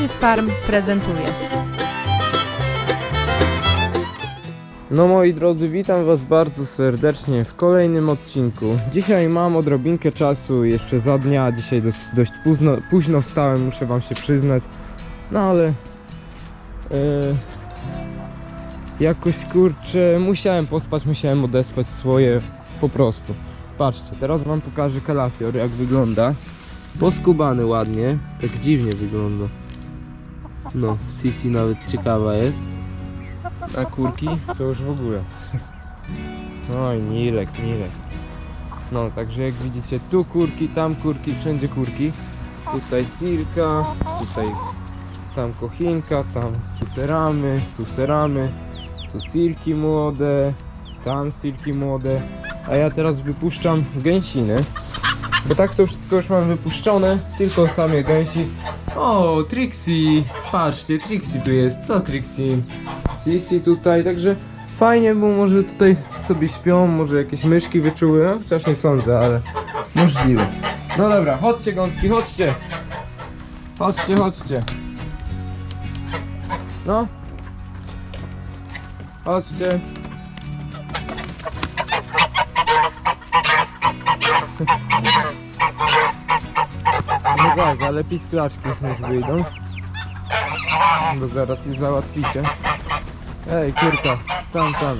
Maxis Farm prezentuje. No moi drodzy, witam was bardzo serdecznie w kolejnym odcinku. Dzisiaj mam odrobinkę czasu jeszcze za dnia, dzisiaj dość, dość późno, późno wstałem, muszę wam się przyznać. No ale e, jakoś kurczę, musiałem pospać, musiałem odespać swoje po prostu. Patrzcie, teraz wam pokażę kalafior jak wygląda. Poskubany ładnie, tak dziwnie wygląda. No, Sisi nawet ciekawa jest. A kurki to już w ogóle. Oj, Nilek, Nilek. No, także jak widzicie, tu kurki, tam kurki, wszędzie kurki. Tutaj Sirka, tutaj tam kochinka, tam seramy, tu seramy, tu Sirki młode, tam Sirki młode. A ja teraz wypuszczam gęsiny. Bo tak to wszystko już mam wypuszczone, tylko same gęsi. O, Trixie! Patrzcie, Trixie tu jest. Co Trixie? Sisi tutaj, także fajnie, bo może tutaj sobie śpią, może jakieś myszki wyczuły, no, chociaż nie sądzę, ale możliwe. No dobra, chodźcie gąski, chodźcie. Chodźcie, chodźcie. No. Chodźcie. No tak, ale pisklaczki niech wyjdą. Bo zaraz je załatwicie. Ej, kurka, tam, tam.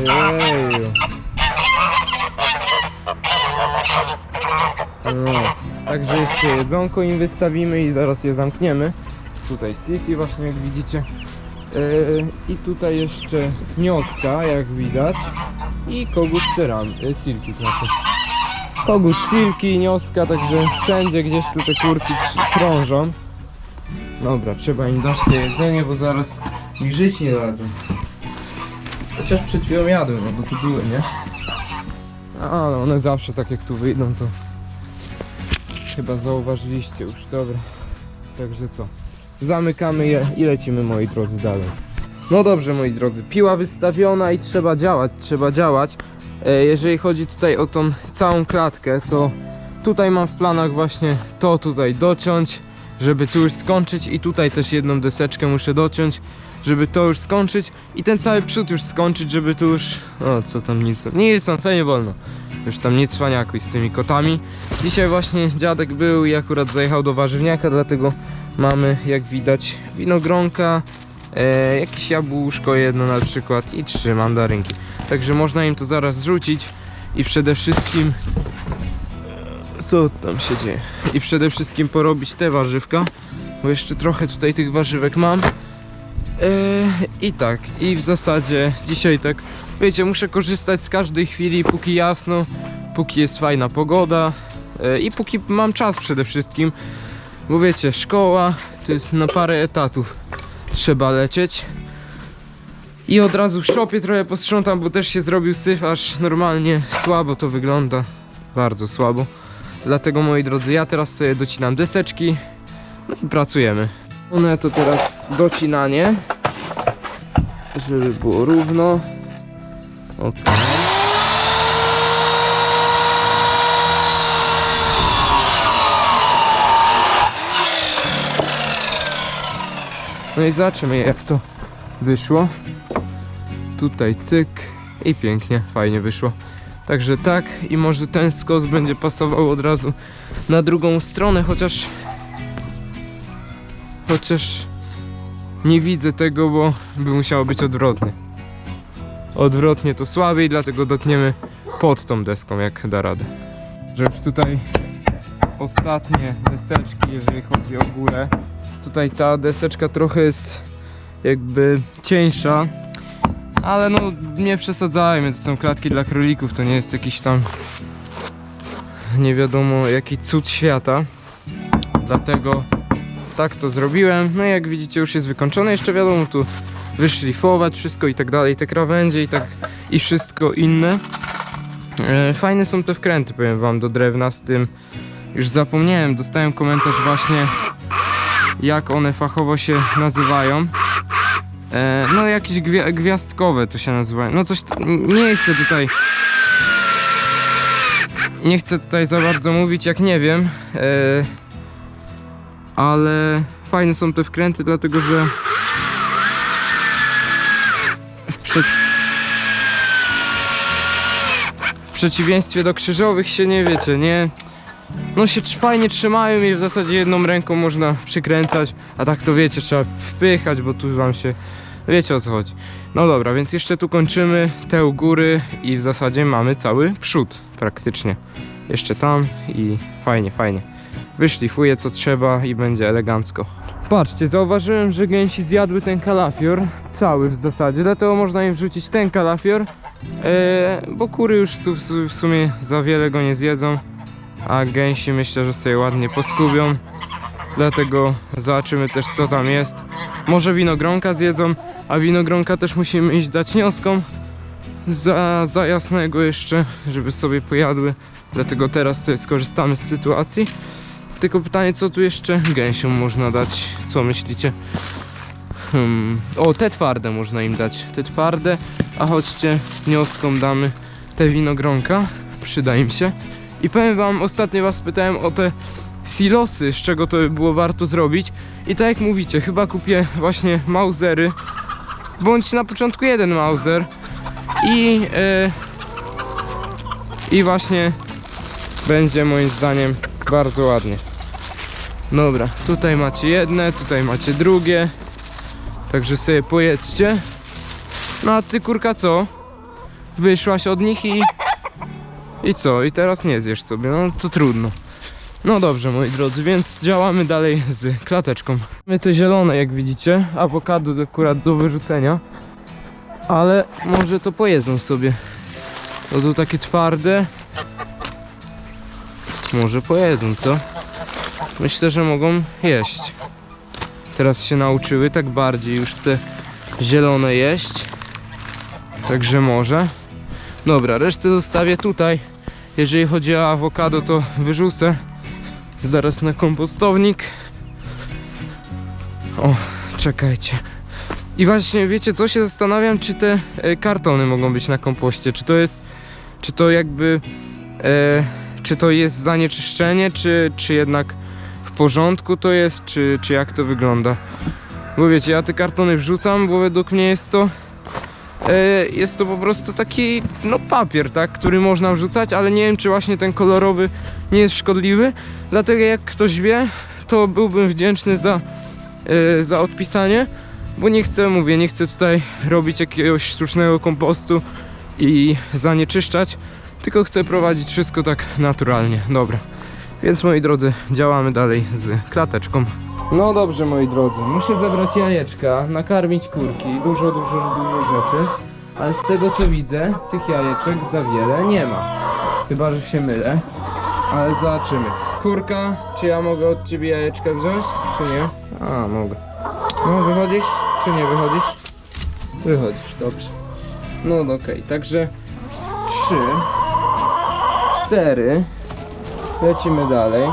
Ej. No, także jeszcze jedzonko im wystawimy i zaraz je zamkniemy. Tutaj Sisi właśnie jak widzicie. Yy, I tutaj jeszcze wnioska, jak widać. I kogut ceram, yy, silki znaczy. Kogut silki, nioska, także wszędzie gdzieś tu te kurki krążą. Dobra, trzeba im dać te jedzenie, bo zaraz mi żyć nie dadzą. Chociaż przed chwilą jadłem, bo tu były, nie? A, no one zawsze tak jak tu wyjdą, to chyba zauważyliście już, dobra. Także co? Zamykamy je i lecimy moi drodzy dalej. No dobrze moi drodzy, piła wystawiona i trzeba działać, trzeba działać. E, Jeżeli chodzi tutaj o tą całą klatkę, to tutaj mam w planach właśnie to tutaj dociąć, żeby tu już skończyć i tutaj też jedną deseczkę muszę dociąć, żeby to już skończyć i ten cały przód już skończyć, żeby tu już... O, co tam Nilsson? Nilsson, fajnie wolno. Już tam nic cwaniakuj z tymi kotami. Dzisiaj właśnie dziadek był i akurat zajechał do warzywniaka, dlatego mamy jak widać winogronka, e, jakieś jabłuszko jedno na przykład i trzy mandarynki. Także można im to zaraz zrzucić i przede wszystkim co tam się dzieje? I przede wszystkim porobić te warzywka, bo jeszcze trochę tutaj tych warzywek mam. Eee, I tak, i w zasadzie dzisiaj tak, wiecie, muszę korzystać z każdej chwili, póki jasno, póki jest fajna pogoda eee, i póki mam czas przede wszystkim, bo wiecie, szkoła to jest na parę etatów trzeba lecieć. I od razu w szopie trochę posprzątam, bo też się zrobił syf, aż normalnie słabo to wygląda. Bardzo słabo. Dlatego moi drodzy, ja teraz sobie docinam deseczki no i pracujemy. One to teraz docinanie, żeby było równo. Ok. No i zobaczymy jak to wyszło. Tutaj cyk i pięknie, fajnie wyszło. Także tak i może ten skos będzie pasował od razu na drugą stronę, chociaż chociaż nie widzę tego, bo by musiało być odwrotnie. Odwrotnie to słabiej, dlatego dotniemy pod tą deską, jak da radę. Że już tutaj ostatnie deseczki, jeżeli chodzi o górę. Tutaj ta deseczka trochę jest jakby cieńsza, ale no nie przesadzajmy, to są klatki dla królików, to nie jest jakiś tam nie wiadomo jaki cud świata. Dlatego tak to zrobiłem. No i jak widzicie już jest wykończone, jeszcze wiadomo tu wyszlifować wszystko i tak dalej, te krawędzie i tak i wszystko inne. E, Fajne są te wkręty, powiem wam, do drewna z tym. Już zapomniałem, dostałem komentarz właśnie jak one fachowo się nazywają. E, no jakieś gwi- gwiazdkowe to się nazywają. No coś, nie chcę tutaj nie chcę tutaj za bardzo mówić jak nie wiem, e, ale fajne są te wkręty, dlatego że w, prze... w przeciwieństwie do krzyżowych się nie wiecie, nie no się fajnie trzymają i w zasadzie jedną ręką można przykręcać, a tak to wiecie, trzeba wpychać, bo tu wam się, wiecie o co chodzi. No dobra, więc jeszcze tu kończymy te u góry i w zasadzie mamy cały przód praktycznie. Jeszcze tam i fajnie, fajnie. Wyszlifuję co trzeba i będzie elegancko. Patrzcie, zauważyłem, że gęsi zjadły ten kalafior, cały w zasadzie, dlatego można im wrzucić ten kalafior, e, bo kury już tu w, w sumie za wiele go nie zjedzą, a gęsi myślę, że sobie ładnie poskubią, dlatego zobaczymy też co tam jest. Może winogronka zjedzą, a winogronka też musimy iść dać nioskom za, za jasnego jeszcze, żeby sobie pojadły, dlatego teraz sobie skorzystamy z sytuacji. Tylko pytanie, co tu jeszcze gęsiom można dać? Co myślicie? Hmm. O, te twarde można im dać. Te twarde, a chodźcie, nioskom damy te winogronka. Przyda im się. I powiem wam, ostatnio was pytałem o te silosy, z czego to by było warto zrobić. I tak jak mówicie, chyba kupię właśnie mausery, bądź na początku jeden mauser i e, i właśnie będzie moim zdaniem bardzo ładnie. Dobra, tutaj macie jedne, tutaj macie drugie. Także sobie pojedźcie. No a ty kurka co? Wyszłaś od nich i... I co? I teraz nie zjesz sobie, no to trudno. No dobrze moi drodzy, więc działamy dalej z klateczką. Mamy te zielone jak widzicie, awokado akurat do wyrzucenia. Ale może to pojedzą sobie. To tu takie twarde. Może pojedzą, co? Myślę, że mogą jeść. Teraz się nauczyły tak bardziej już te zielone jeść. Także może. Dobra, resztę zostawię tutaj. Jeżeli chodzi o awokado, to wyrzucę zaraz na kompostownik. O, czekajcie. I właśnie, wiecie co, się zastanawiam, czy te e, kartony mogą być na kompoście. Czy to jest, czy to jakby, e, czy to jest zanieczyszczenie, czy, czy jednak w porządku to jest, czy, czy jak to wygląda. Bo wiecie, ja te kartony wrzucam, bo według mnie jest to jest to po prostu taki no papier, tak, który można wrzucać, ale nie wiem czy właśnie ten kolorowy nie jest szkodliwy. Dlatego jak ktoś wie, to byłbym wdzięczny za, e, za odpisanie, bo nie chcę, mówię, nie chcę tutaj robić jakiegoś sztucznego kompostu i zanieczyszczać, tylko chcę prowadzić wszystko tak naturalnie. Dobra. Więc moi drodzy, działamy dalej z klateczką. No dobrze moi drodzy, muszę zebrać jajeczka, nakarmić kurki, dużo, dużo, dużo rzeczy. Ale z tego co widzę, tych jajeczek za wiele nie ma. Chyba, że się mylę. Ale zobaczymy. Kurka, czy ja mogę od ciebie jajeczka wziąć, czy nie? A, mogę. No, wychodzisz, czy nie wychodzisz? Wychodzisz, dobrze. No okej, także trzy, cztery, lecimy dalej.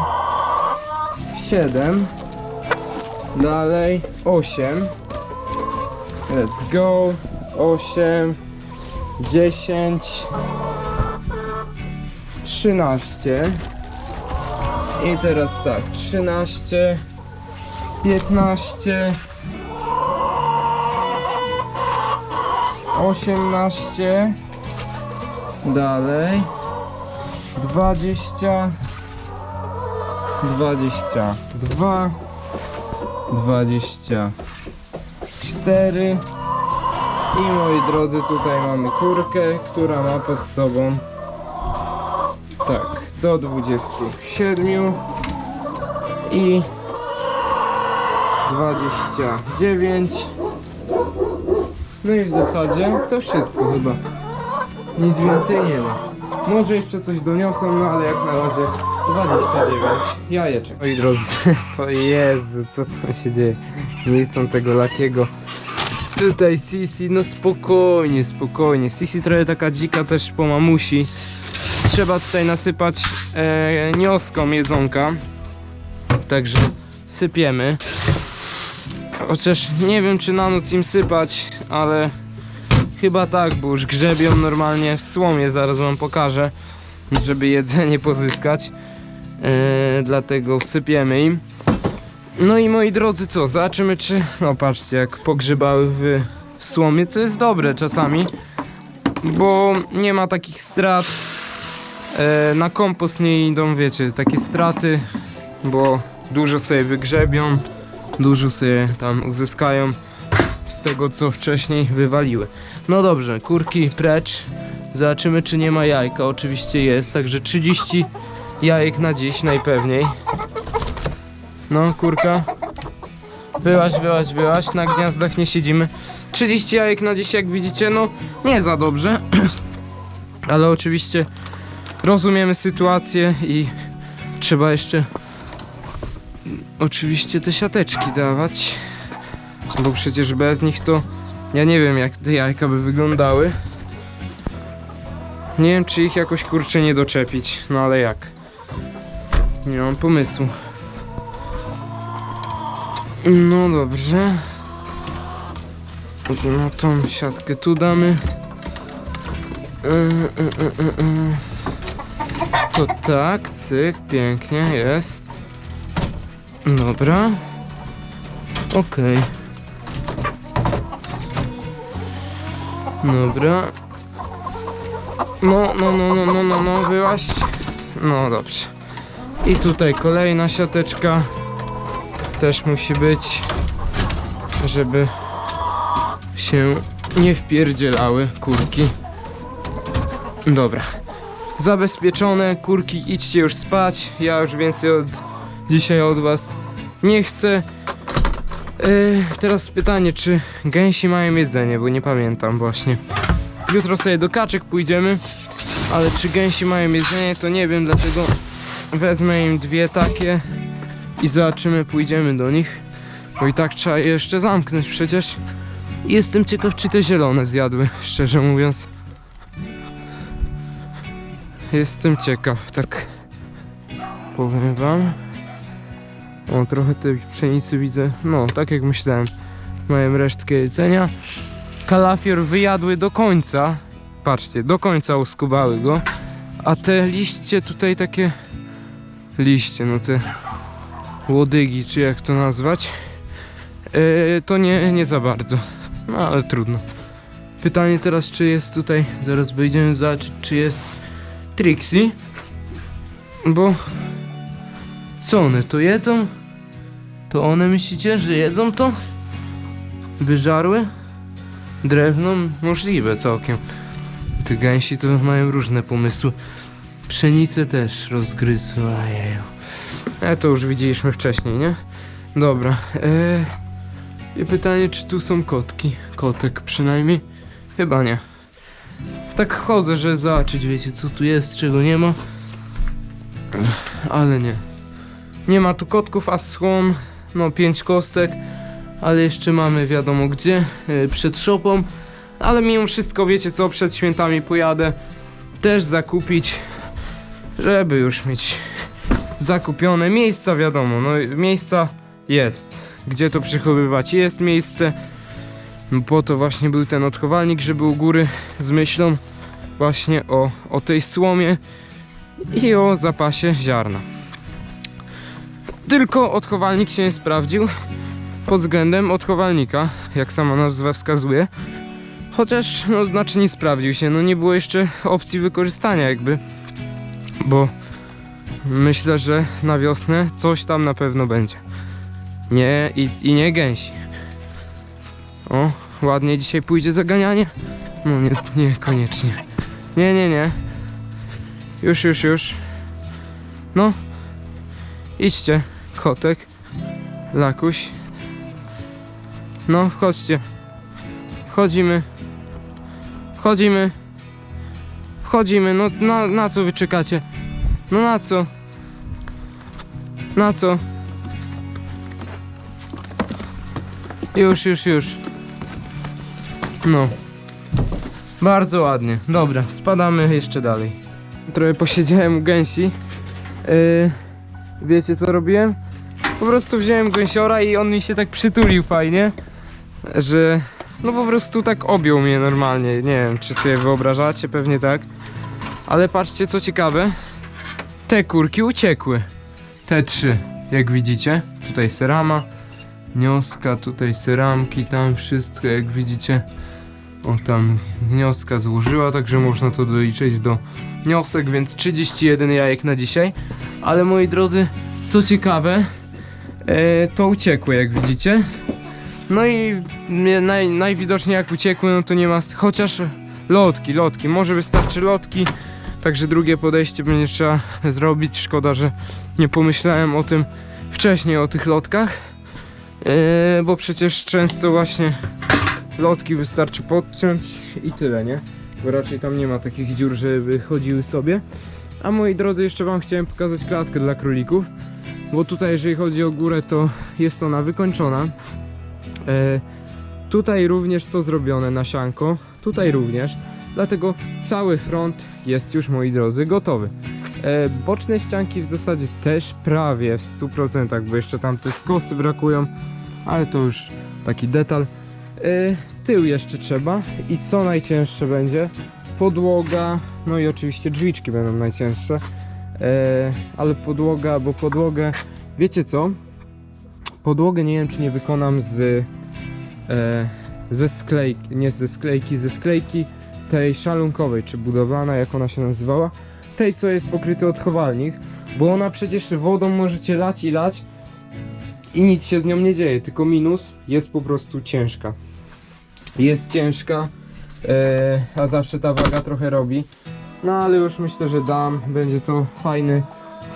Siedem, dalej, osiem. Let's go. Osiem, dziesięć, trzynaście. I teraz tak, trzynaście, piętnaście, osiemnaście, dalej, dwadzieścia, dwadzieścia dwa, dwadzieścia cztery. I moi drodzy, tutaj mamy kurkę, która ma pod sobą tak, do 27 i 29. No i w zasadzie to wszystko chyba. Nic więcej nie ma. Może jeszcze coś doniosą, no ale jak na razie 29 jajeczek. Moi drodzy, o Jezu, co tam się dzieje? Nie są tego lakiego. Tutaj Sisi, no spokojnie, spokojnie. Sisi trochę taka dzika też po mamusi. Trzeba tutaj nasypać e, nioską jedzonka. Także sypiemy. Chociaż nie wiem czy na noc im sypać, ale chyba tak, bo już grzebią normalnie w słomie, zaraz wam pokażę. żeby jedzenie pozyskać. E, dlatego wsypiemy im. No i moi drodzy, co? Zobaczymy czy... No patrzcie, jak pogrzebały w słomie, co jest dobre czasami. Bo nie ma takich strat. E, na kompost nie idą, wiecie, takie straty. Bo dużo sobie wygrzebią. Dużo sobie tam uzyskają z tego, co wcześniej wywaliły. No dobrze, kurki precz. Zobaczymy, czy nie ma jajka. Oczywiście jest, także 30 jajek na dziś najpewniej. No, kurka. Wyłaź, wyłaź, wyłaź. Na gniazdach nie siedzimy. 30 jajek na dziś, jak widzicie, no nie za dobrze. Ale oczywiście rozumiemy sytuację i trzeba jeszcze oczywiście te siateczki dawać. Bo przecież bez nich to ja nie wiem jak te jajka by wyglądały. Nie wiem czy ich jakoś kurczę nie doczepić, no ale jak? Nie mam pomysłu. No dobrze. No tą siatkę tu damy. Y, y, y. To tak, cyk, pięknie, jest. Dobra. Okej. Dobra. No, no, no, no, no, no, no, wyłaź. No dobrze. I tutaj kolejna siateczka. Też musi być, żeby się nie wpierdzielały kurki. Dobra. Zabezpieczone, kurki, idźcie już spać. Ja już więcej od dzisiaj od was nie chcę. Yy, teraz pytanie, czy gęsi mają jedzenie, bo nie pamiętam właśnie. Jutro sobie do kaczek pójdziemy, ale czy gęsi mają jedzenie, to nie wiem, dlatego wezmę im dwie takie i zobaczymy, pójdziemy do nich. Bo i tak trzeba je jeszcze zamknąć przecież. Jestem ciekaw, czy te zielone zjadły, szczerze mówiąc. Jestem ciekaw, tak powiem wam. O, trochę tej pszenicy widzę. No, tak jak myślałem. Mają resztkę jedzenia. Kalafior wyjadły do końca. Patrzcie, do końca uskubały go. A te liście tutaj takie... Liście, no te... Łodygi, czy jak to nazwać. Yy, to nie, nie za bardzo. No, ale trudno. Pytanie teraz, czy jest tutaj... Zaraz będziemy zobaczyć, czy jest... Trixie. Bo... Co one to jedzą? To one myślicie, że jedzą to? Wyżarły? Drewno? Możliwe całkiem. Te gęsi to mają różne pomysły. Pszenicę też rozgryzły. Ojeju. E, to już widzieliśmy wcześniej, nie? Dobra. E, I pytanie, czy tu są kotki? Kotek przynajmniej? Chyba nie. Tak chodzę, że zobaczyć, wiecie, co tu jest, czego nie ma. Ale nie. Nie ma tu kotków, a słon, no pięć kostek, ale jeszcze mamy wiadomo gdzie, yy, przed szopą. Ale mimo wszystko, wiecie co, przed świętami pojadę też zakupić, żeby już mieć zakupione miejsca, wiadomo, no miejsca jest. Gdzie to przechowywać? Jest miejsce. No Po to właśnie był ten odchowalnik, żeby u góry z myślą właśnie o, o tej słomie i o zapasie ziarna. Tylko odchowalnik się nie sprawdził pod względem odchowalnika, jak sama nazwa wskazuje. Chociaż, no znaczy nie sprawdził się, no nie było jeszcze opcji wykorzystania jakby, bo myślę, że na wiosnę coś tam na pewno będzie. Nie, i, i nie gęsi. O, ładnie dzisiaj pójdzie zaganianie? No nie, nie, koniecznie. Nie, nie, nie. Już, już, już. No. Idźcie, kotek, lakuś. No, wchodźcie. Wchodzimy. Wchodzimy. Wchodzimy, no na, na co wy czekacie? No na co? Na co? Już, już, już. No. Bardzo ładnie. Dobra, spadamy jeszcze dalej. Trochę posiedziałem u gęsi. Yy, wiecie co robiłem? Po prostu wziąłem gęsiora i on mi się tak przytulił fajnie, że no po prostu tak objął mnie normalnie. Nie wiem, czy sobie wyobrażacie, pewnie tak. Ale patrzcie co ciekawe. Te kurki uciekły. Te trzy, jak widzicie. Tutaj serama, wnioska, tutaj seramki, tam wszystko jak widzicie. O tam wnioska złożyła, także można to doliczyć do wniosek, więc 31 jajek na dzisiaj. Ale moi drodzy, co ciekawe, e, to uciekły jak widzicie. No i naj, najwidoczniej jak uciekły, no to nie ma. Chociaż lotki, lotki. Może wystarczy lotki. Także drugie podejście będzie trzeba zrobić. Szkoda, że nie pomyślałem o tym wcześniej, o tych lotkach. Yy, bo przecież często właśnie lotki wystarczy podciąć i tyle, nie? Bo raczej tam nie ma takich dziur, żeby chodziły sobie. A moi drodzy, jeszcze wam chciałem pokazać klatkę dla królików. Bo tutaj, jeżeli chodzi o górę, to jest ona wykończona. E, tutaj również to zrobione na sianko, tutaj również, dlatego cały front jest już moi drodzy gotowy. E, boczne ścianki w zasadzie też prawie w 100%, bo jeszcze tam te skosy brakują, ale to już taki detal. E, tył jeszcze trzeba i co najcięższe będzie? Podłoga, no i oczywiście drzwiczki będą najcięższe, e, ale podłoga, bo podłogę, wiecie co? Podłogę nie wiem czy nie wykonam z ze sklejki, nie ze sklejki, ze sklejki tej szalunkowej, czy budowana, jak ona się nazywała, tej co jest pokryty odchowalnik, bo ona przecież wodą możecie lać i lać i nic się z nią nie dzieje, tylko minus jest po prostu ciężka. Jest ciężka, e, a zawsze ta waga trochę robi, no ale już myślę, że dam, będzie to fajny,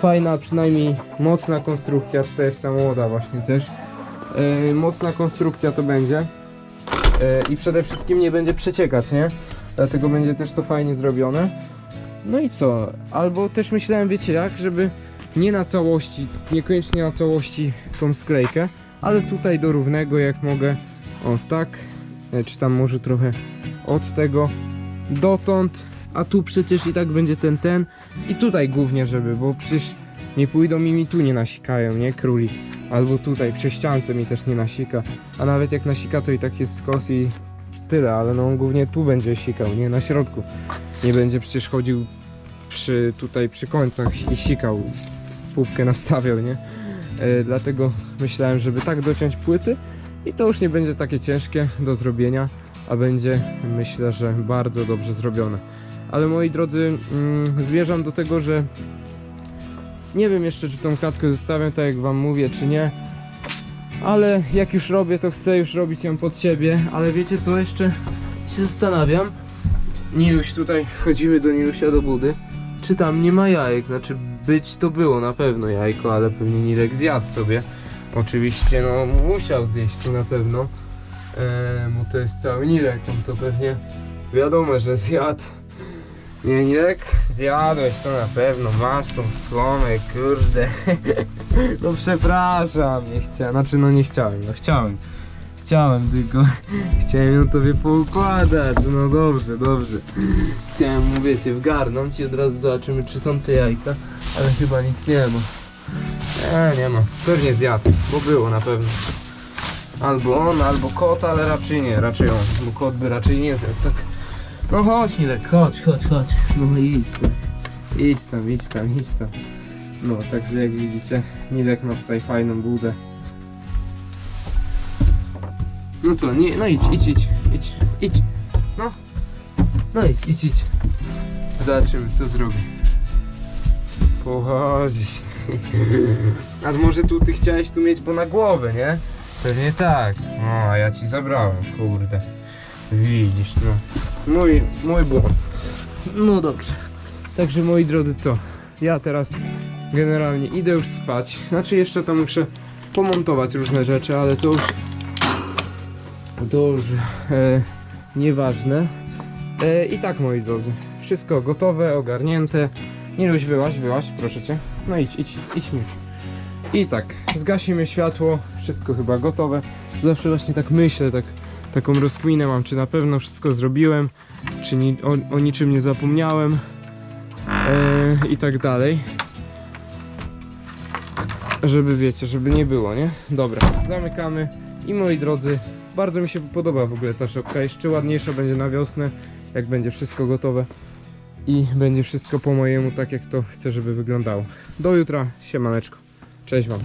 fajna, przynajmniej mocna konstrukcja, tutaj jest ta młoda właśnie też. E, mocna konstrukcja to będzie. E, I przede wszystkim nie będzie przeciekać, nie? Dlatego będzie też to fajnie zrobione. No i co? Albo też myślałem, wiecie jak, żeby nie na całości, niekoniecznie na całości tą sklejkę, ale tutaj do równego jak mogę. O tak. Czy tam może trochę od tego dotąd. A tu przecież i tak będzie ten, ten. I tutaj głównie, żeby, bo przecież nie pójdą i mi tu nie nasikają, nie? Królik. Albo tutaj przy ściance mi też nie nasika. A nawet jak nasika to i tak jest skos i tyle, ale no on głównie tu będzie sikał, nie na środku. Nie będzie przecież chodził przy tutaj przy końcach i sikał. Pupkę nastawiał, nie? E, dlatego myślałem, żeby tak dociąć płyty i to już nie będzie takie ciężkie do zrobienia, a będzie myślę, że bardzo dobrze zrobione. Ale moi drodzy, mm, zmierzam do tego, że nie wiem jeszcze, czy tą klatkę zostawiam tak jak wam mówię, czy nie. Ale jak już robię, to chcę już robić ją pod siebie. Ale wiecie co, jeszcze się zastanawiam. Niluś tutaj, wchodzimy do Nilusia do budy. Czy tam nie ma jajek? Znaczy być to było na pewno jajko, ale pewnie Nilek zjadł sobie. Oczywiście, no musiał zjeść to na pewno. Eee, bo to jest cały Nilek, on to pewnie wiadomo, że zjadł. Nilek? Zjadłeś to na pewno, masz tą słomę, kurde. No przepraszam, nie chciałem, znaczy no nie chciałem, no chciałem. Chciałem tylko, chciałem ją tobie poukładać, no dobrze, dobrze. Chciałem mu, wiecie, wgarnąć i od razu zobaczymy, czy są te jajka, ale chyba nic nie ma. Nie, nie ma, pewnie zjadł, bo było na pewno. Albo on, albo kot, ale raczej nie, raczej on, bo kot by raczej nie zjadł, tak. No chodź Nilek, chodź, chodź, chodź. No idź tam. Idź tam, idź tam, idź tam. No, także jak widzicie, Nilek ma tutaj fajną budę. No co, nie, no idź, idź, idź, idź, idź. No. No idź, idź, idź. Zobaczymy, co zrobi. Pochodzi się. A może tu ty chciałeś tu mieć, bo na głowę, nie? Pewnie tak. O, a ja ci zabrałem, kurde. Widzisz, no. Mój, mój błąd. No dobrze. Także moi drodzy, co? Ja teraz generalnie idę już spać. Znaczy jeszcze tam muszę pomontować różne rzeczy, ale to już to już e, nieważne. E, I tak moi drodzy, wszystko gotowe, ogarnięte. Nie luź wyłaź, wyłaź, proszę cię. No idź, idź, idź mi. I tak, zgasimy światło, wszystko chyba gotowe. Zawsze właśnie tak myślę, tak, taką rozkminę mam, czy na pewno wszystko zrobiłem, czy ni o, o niczym nie zapomniałem e, i tak dalej. Żeby wiecie, żeby nie było, nie? Dobra, zamykamy i moi drodzy, bardzo mi się podoba w ogóle ta szopka, jeszcze ładniejsza będzie na wiosnę, jak będzie wszystko gotowe. i będzie wszystko po mojemu, tak jak to chcę, żeby wyglądało. Do jutra, siemaneczko. Cześć Wam.